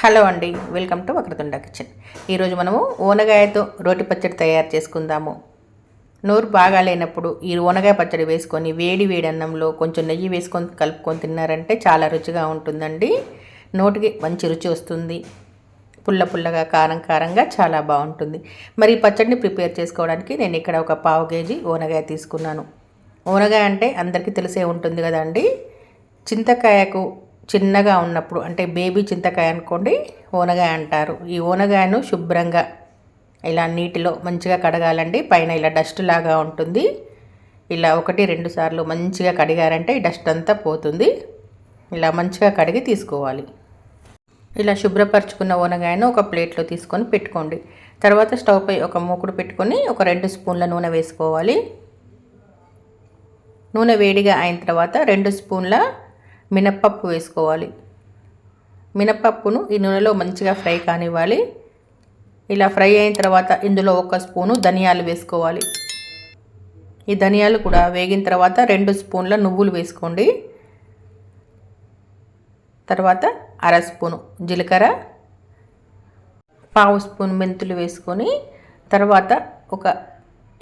Hello అండి welcome to Vakratunda kitchen. ఈరోజు మనము ఓనగాయతో రోటి పచ్చడి తయారు చేసుకుందాము. నోరు బాగా లేనప్పుడు ఈ ఓనగాయ పచ్చడి వేసుకొని వేడి వేడి అన్నంలో కొంచెం నెయ్యి వేసుకొని కలుపుకొని తిన్నారంటే చాలా రుచిగా ఉంటుందండి. నోటికి మంచి రుచి వస్తుంది. పుల్ల పుల్లగా కారం కారంగా చాలా బాగుంటుంది. మరి ఈ పచ్చడిని ప్రిపేర్ చేసుకోవడానికి నేను ఇక్కడ ఒక పావు కేజీ ఓనగాయ తీసుకున్నాను. ఓనగాయ అంటే అందరికీ తెలిసే ఉంటుంది కదండి. చింతకాయకు చిన్నగా ఉన్నప్పుడు అంటే బేబీ చింతకాయ అనుకోండి ఓనగాయ అంటారు. ఈ ఓనగాయను శుభ్రంగా ఇలా నీటిలో మంచిగా కడగాలండి. పైన ఇలా డస్ట్ లాగా ఉంటుంది. ఇలా ఒకటి రెండు సార్లు మంచిగా కడిగారంటే ఈ డస్ట్ అంతా పోతుంది. ఇలా మంచిగా కడిగి తీసుకోవాలి. ఇలా శుభ్రపరచుకున్న ఓనగాయను ఒక ప్లేట్లో తీసుకొని పెట్టుకోండి. తర్వాత స్టవ్ పై ఒక మూకుడు పెట్టుకొని ఒక రెండు స్పూన్ల నూనె వేసుకోవాలి. నూనె వేడిగా అయిన తర్వాత రెండు స్పూన్ల మినప్పప్పు వేసుకోవాలి. మినప్పప్పును ఈ నూనెలో మంచిగా ఫ్రై కానివ్వాలి. ఇలా ఫ్రై అయిన తర్వాత ఇందులో ఒక స్పూను ధనియాలు వేసుకోవాలి. ఈ ధనియాలు కూడా వేగిన తర్వాత రెండు స్పూన్ల నువ్వులు వేసుకోండి. తర్వాత అర స్పూను జీలకర్ర పావు స్పూన్ మెంతులు వేసుకొని తర్వాత ఒక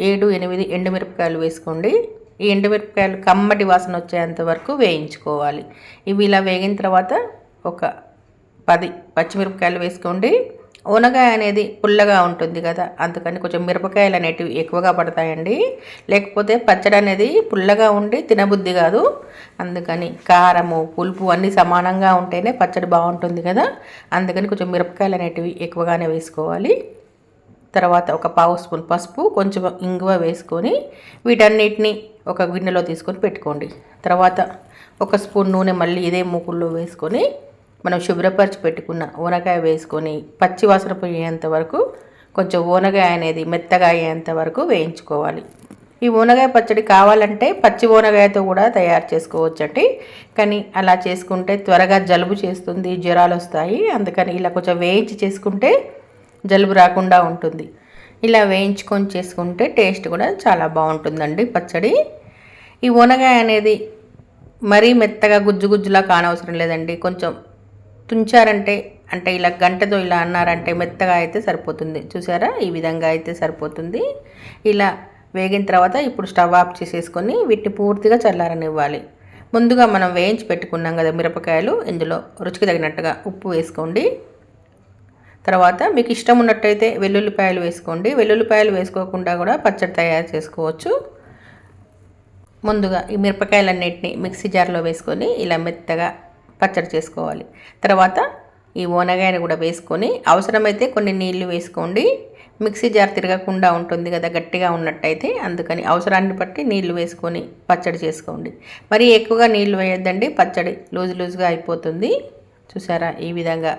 ఏడు ఎనిమిది ఎండుమిరపకాయలు వేసుకోండి. ఈ ఎండుమిరపకాయలు కమ్మటి వాసన వచ్చేంత వరకు వేయించుకోవాలి. ఇవి ఇలా వేగిన తర్వాత ఒక పది పచ్చిమిరపకాయలు వేసుకోండి. ఉనగాయ అనేది పుల్లగా ఉంటుంది కదా అందుకని కొంచెం మిరపకాయలు అనేటివి ఎక్కువగా పడతాయండి. లేకపోతే పచ్చడి అనేది పుల్లగా ఉండి తినబుద్ధి కాదు. అందుకని కారము పులుపు అన్నీ సమానంగా ఉంటేనే పచ్చడి బాగుంటుంది కదా అందుకని కొంచెం మిరపకాయలు అనేటివి ఎక్కువగానే వేసుకోవాలి. తర్వాత ఒక పావు స్పూన్ పసుపు కొంచెం ఇంగువ వేసుకొని వీటన్నిటిని ఒక గిన్నెలో తీసుకొని పెట్టుకోండి. తర్వాత ఒక స్పూన్ నూనె మళ్ళీ ఇదే మూకుల్లో వేసుకొని మనం శుభ్రపరిచి పెట్టుకున్న ఊనగాయ వేసుకొని పచ్చి వాసన పోయేంత వరకు కొంచెం ఊనగాయ అనేది మెత్తగా అయ్యేంత వరకు వేయించుకోవాలి. ఈ ఊనగాయ పచ్చడి కావాలంటే పచ్చి ఊనగాయతో కూడా తయారు చేసుకోవచ్చండి. కానీ అలా చేసుకుంటే త్వరగా జలుబు చేస్తుంది జ్వరాలు వస్తాయి. అందుకని ఇలా కొంచెం వేయించి చేసుకుంటే జలుబు రాకుండా ఉంటుంది. ఇలా వేయించుకొని చేసుకుంటే టేస్ట్ కూడా చాలా బాగుంటుందండి పచ్చడి. ఈ వనగాయ అనేది మరీ మెత్తగా గుజ్జు గుజ్జులా కానవసరం లేదండి. కొంచెం తుంచారంటే అంటే ఇలా గంటతో ఇలా అన్నారంటే మెత్తగా అయితే సరిపోతుంది. చూసారా? ఈ విధంగా అయితే సరిపోతుంది. ఇలా వేగిన తర్వాత ఇప్పుడు స్టవ్ ఆఫ్ చేసేసుకొని వీటిని పూర్తిగా చల్లారనివ్వాలి. ముందుగా మనం వేయించి పెట్టుకున్నాం కదా మిరపకాయలు. ఇందులో రుచికి తగినట్టుగా ఉప్పు వేసుకోండి. తర్వాత మీకు ఇష్టం ఉన్నట్టయితే వెల్లుల్లిపాయలు వేసుకోండి. వెల్లుల్లిపాయలు వేసుకోకుండా కూడా పచ్చడి తయారు చేసుకోవచ్చు. ముందుగా ఈ మిరపకాయలన్నింటినీ మిక్సీ జార్లో వేసుకొని ఇలా మెత్తగా పచ్చడి చేసుకోవాలి. తర్వాత ఈ ఓనగాయని కూడా వేసుకొని అవసరమైతే కొన్ని నీళ్ళు వేసుకోండి. మిక్సీ జార్ తిరగకుండా ఉంటుంది కదా గట్టిగా ఉన్నట్టయితే అందుకని అవసరాన్ని బట్టి నీళ్ళు వేసుకొని పచ్చడి చేసుకోండి. మరి ఎక్కువగా నీళ్ళు వేయొద్దండి పచ్చడి లూజ్ లూజ్గా అయిపోతుంది. చూసారా ఈ విధంగా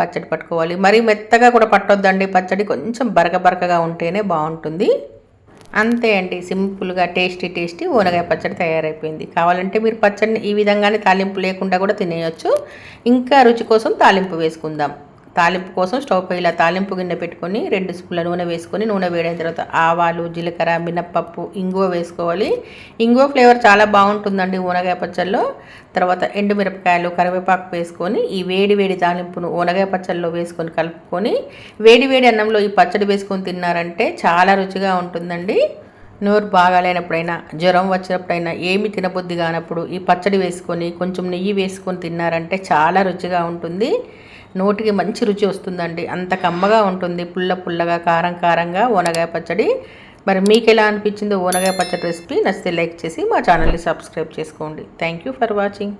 పచ్చడి పట్టుకోవాలి. మరీ మెత్తగా కూడా పట్టొద్దండి. పచ్చడి కొంచెం బరక బరకగా ఉంటేనే బాగుంటుంది. అంతే అండి. సింపుల్గా టేస్టీ టేస్టీ ఊనగాయ పచ్చడి తయారైపోయింది. కావాలంటే మీరు పచ్చడిని ఈ విధంగానే తాలింపు లేకుండా కూడా తినేయచ్చు. ఇంకా రుచి కోసం తాలింపు వేసుకుందాం. తాలింపు కోసం స్టవ్ పై ఇలా తాలింపు గిన్నె పెట్టుకొని రెండు స్పూన్ల నూనె వేసుకొని నూనె వేడైన తర్వాత ఆవాలు జీలకర్ర మినప్పప్పు ఇంగువ వేసుకోవాలి. ఇంగువ ఫ్లేవర్ చాలా బాగుంటుందండి ఊనగాయ పచ్చల్లో తర్వాత ఎండుమిరపకాయలు కరివేపాకు వేసుకొని ఈ వేడి వేడి తాలింపును ఊనగాయ పచ్చల్లో వేసుకొని కలుపుకొని వేడి వేడి అన్నంలో ఈ పచ్చడి వేసుకొని తిన్నారంటే చాలా రుచిగా ఉంటుందండి. నోరు బాగాలేనప్పుడైనా జ్వరం వచ్చినప్పుడైనా ఏమి తినబుద్ధి కానప్పుడు ఈ పచ్చడి వేసుకొని కొంచెం నెయ్యి వేసుకొని తిన్నారంటే చాలా రుచిగా ఉంటుంది. నోటికి మంచి రుచి వస్తుందండి. అంత కమ్మగా ఉంటుంది. పుల్ల పుల్లగా కారం కారంగా ఓనగాయ పచ్చడి. మరి మీకు ఎలా అనిపించిందో ఓనగాయ పచ్చడి రెసిపీ నచ్చితే లైక్ చేసి మా ఛానల్ని సబ్స్క్రైబ్ చేసుకోండి. Thank you for watching